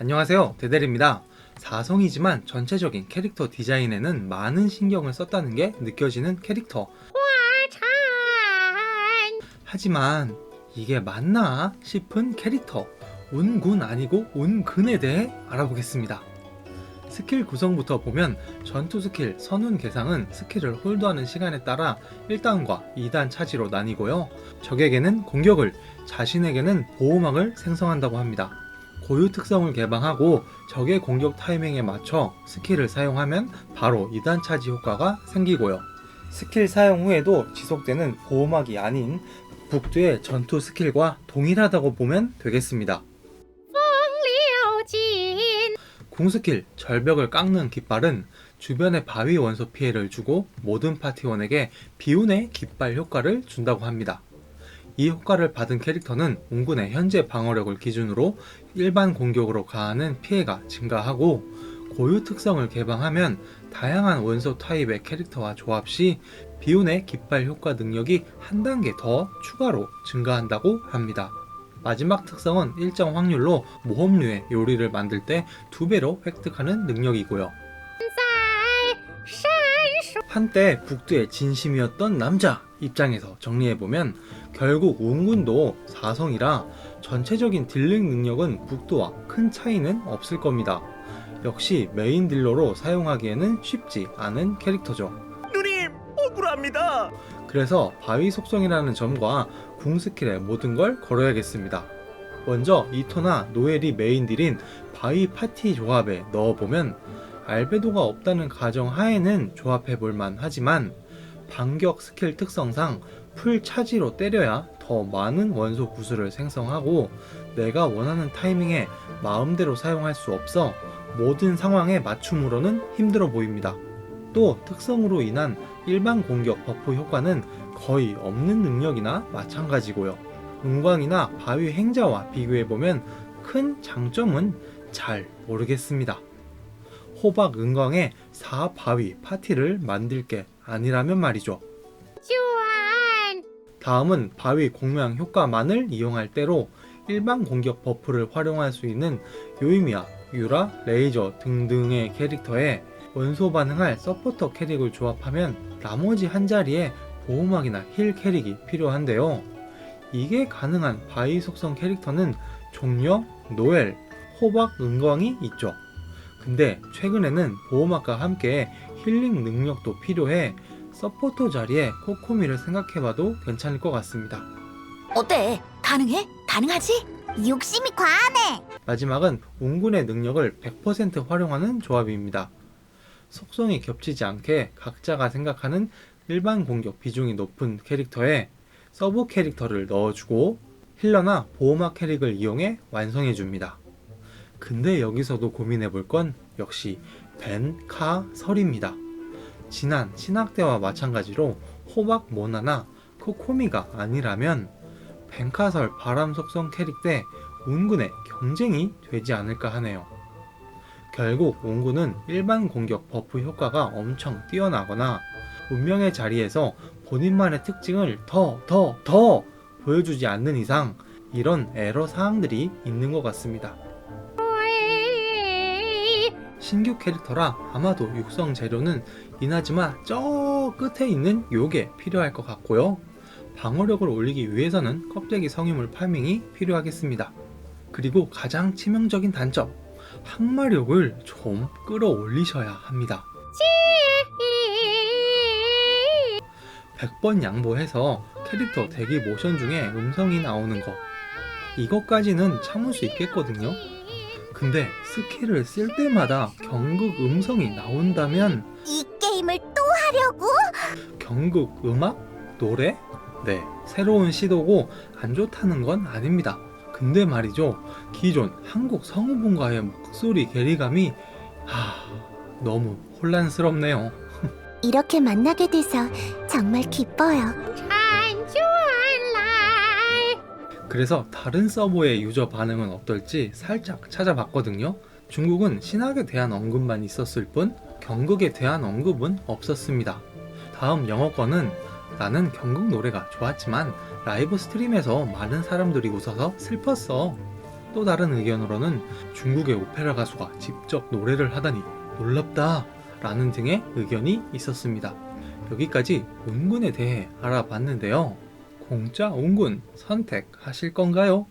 안녕하세요. 데델입니다. 4성이지만 전체적인 캐릭터 디자인에는 많은 신경을 썼다는 게 느껴지는 캐릭터. 하지만 이게 맞나 싶은 캐릭터. 운군 아니고 운근에 대해 알아보겠습니다. 스킬 구성부터 보면 전투 스킬 선운 개상은 스킬을 홀드하는 시간에 따라 1단과 2단 차지로 나뉘고요. 적에게는 공격을, 자신에게는 보호막을 생성한다고 합니다. 고유 특성을 개방하고 적의 공격 타이밍에 맞춰 스킬을 사용하면 바로 2단 차지 효과가 생기고요. 스킬 사용 후에도 지속되는 보호막이 아닌 북두의 전투 스킬과 동일하다고 보면 되겠습니다. 궁스킬 절벽을 깎는 깃발은 주변의 바위 원소 피해를 주고 모든 파티원에게 비운의 깃발 효과를 준다고 합니다. 이 효과를 받은 캐릭터는 웅군의 현재 방어력을 기준으로 일반 공격으로 가하는 피해가 증가하고 고유 특성을 개방하면 다양한 원소 타입의 캐릭터와 조합 시 비운의 깃발 효과 능력이 한 단계 더 추가로 증가한다고 합니다. 마지막 특성은 일정 확률로 모험류의 요리를 만들 때 두 배로 획득하는 능력이고요. 한때 북두의 진심이었던 남자 입장에서 정리해보면 결국 운군도 4성이라 전체적인 딜링 능력은 북두와 큰 차이는 없을 겁니다. 역시 메인 딜러로 사용하기에는 쉽지 않은 캐릭터죠. 누님 억울합니다. 그래서 바위 속성이라는 점과 궁 스킬의 모든 걸 걸어야겠습니다. 먼저 이토나 노엘이 메인 딜인 바위 파티 조합에 넣어보면 알베도가 없다는 가정 하에는 조합해 볼만 하지만 반격 스킬 특성상 풀 차지로 때려야 더 많은 원소 구슬을 생성하고 내가 원하는 타이밍에 마음대로 사용할 수 없어 모든 상황에 맞춤으로는 힘들어 보입니다. 또 특성으로 인한 일반 공격 버프 효과는 거의 없는 능력이나 마찬가지고요. 은광이나 바위 행자와 비교해보면 큰 장점은 잘 모르겠습니다. 호박 은광의 4바위 파티를 만들 게 아니라면 말이죠. 다음은 바위 공명 효과만을 이용할 때로 일반 공격 버프를 활용할 수 있는 요이미야, 유라, 레이저 등등의 캐릭터에 원소 반응할 서포터 캐릭을 조합하면 나머지 한 자리에 보호막이나 힐 캐릭이 필요한데요. 이게 가능한 바위 속성 캐릭터는 종려, 노엘, 호박, 은광이 있죠. 근데 최근에는 보호막과 함께 힐링 능력도 필요해 서포터 자리에 코코미를 생각해봐도 괜찮을 것 같습니다. 어때? 가능해? 가능하지? 욕심이 과하네. 마지막은 운군의 능력을 100% 활용하는 조합입니다. 속성이 겹치지 않게 각자가 생각하는 일반 공격 비중이 높은 캐릭터에 서브 캐릭터를 넣어주고 힐러나 보호막 캐릭을 이용해 완성해줍니다. 근데 여기서도 고민해 볼 건 역시 벤, 카, 설입니다. 지난 신학 때와 마찬가지로 호박 모나나 코코미가 아니라면 벤카설 바람 속성 캐릭 대 운군의 경쟁이 되지 않을까 하네요. 결국 운군은 일반 공격 버프 효과가 엄청 뛰어나거나 운명의 자리에서 본인만의 특징을 더, 더, 더 보여주지 않는 이상 이런 에러 사항들이 있는 것 같습니다. 신규 캐릭터라 아마도 육성 재료는 이나즈마 저 끝에 있는 요게 필요할 것 같고요. 방어력을 올리기 위해서는 껍데기 성유물 파밍이 필요하겠습니다. 그리고 가장 치명적인 단점, 항마력을 좀 끌어올리셔야 합니다. 100번 양보해서 캐릭터 대기 모션 중에 음성이 나오는 거. 이것까지는 참을 수 있겠거든요. 근데 스킬을 쓸 때마다 경극 음성이 나온다면 이 게임을 또 하려고? 경극 음악? 노래? 네, 새로운 시도고 안 좋다는 건 아닙니다. 근데 말이죠. 기존 한국 성우분과의 목소리 괴리감이 하, 너무 혼란스럽네요. 이렇게 만나게 돼서 정말 기뻐요. 그래서 다른 서버의 유저 반응은 어떨지 살짝 찾아봤거든요. 중국은 신학에 대한 언급만 있었을 뿐 경극에 대한 언급은 없었습니다. 다음 영어권은 나는 경극 노래가 좋았지만 라이브 스트림에서 많은 사람들이 웃어서 슬펐어. 또 다른 의견으로는 중국의 오페라 가수가 직접 노래를 하다니 놀랍다 라는 등의 의견이 있었습니다. 여기까지 운군에 대해 알아봤는데요. 공짜 온군 선택하실 건가요?